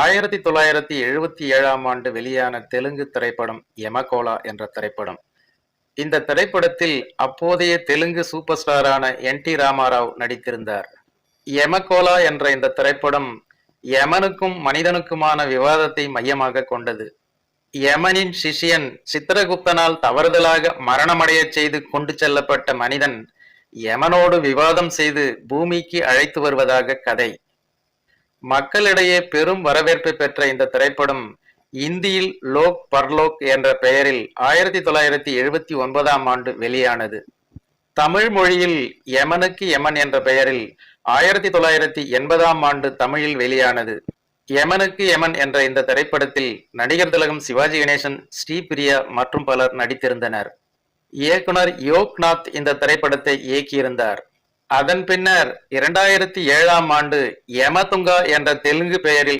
ஆயிரத்தி தொள்ளாயிரத்தி எழுபத்தி ஏழாம் ஆண்டு வெளியான தெலுங்கு திரைப்படம் யமகோலா என்ற திரைப்படம். இந்த திரைப்படத்தில் அப்போதைய தெலுங்கு சூப்பர் ஸ்டாரான என் டி ராமாராவ் நடித்திருந்தார். யமகோலா என்ற இந்த திரைப்படம் யமனுக்கும் மனிதனுக்குமான விவாதத்தை மையமாக கொண்டது. யமனின் சிஷ்யன் சித்திரகுப்தனால் தவறுதலாக மரணமடையச் செய்து கொண்டு செல்லப்பட்ட மனிதன் யமனோடு விவாதம் செய்து பூமிக்கு அழைத்து வருவதாக கதை. மக்களிடையே பெரும் வரவேற்பு பெற்ற இந்த திரைப்படம் இந்தியில் லோக் பர்லோக் என்ற பெயரில் ஆயிரத்தி தொள்ளாயிரத்தி எழுபத்தி ஒன்பதாம் ஆண்டு வெளியானது. தமிழ் மொழியில் யமனுக்கு யமன் என்ற பெயரில் ஆயிரத்தி தொள்ளாயிரத்தி எண்பதாம் ஆண்டு தமிழில் வெளியானது. யமனுக்கு யமன் என்ற இந்த திரைப்படத்தில் நடிகர் திலகம் சிவாஜி கணேசன் ஸ்ரீபிரியா மற்றும் பலர் நடித்திருந்தனர். இயக்குனர் யோக்நாத் இந்த திரைப்படத்தை இயக்கியிருந்தார். அதன் பின்னர் இரண்டாயிரத்தி ஏழாம் ஆண்டு யமதுங்கா என்ற தெலுங்கு பெயரில்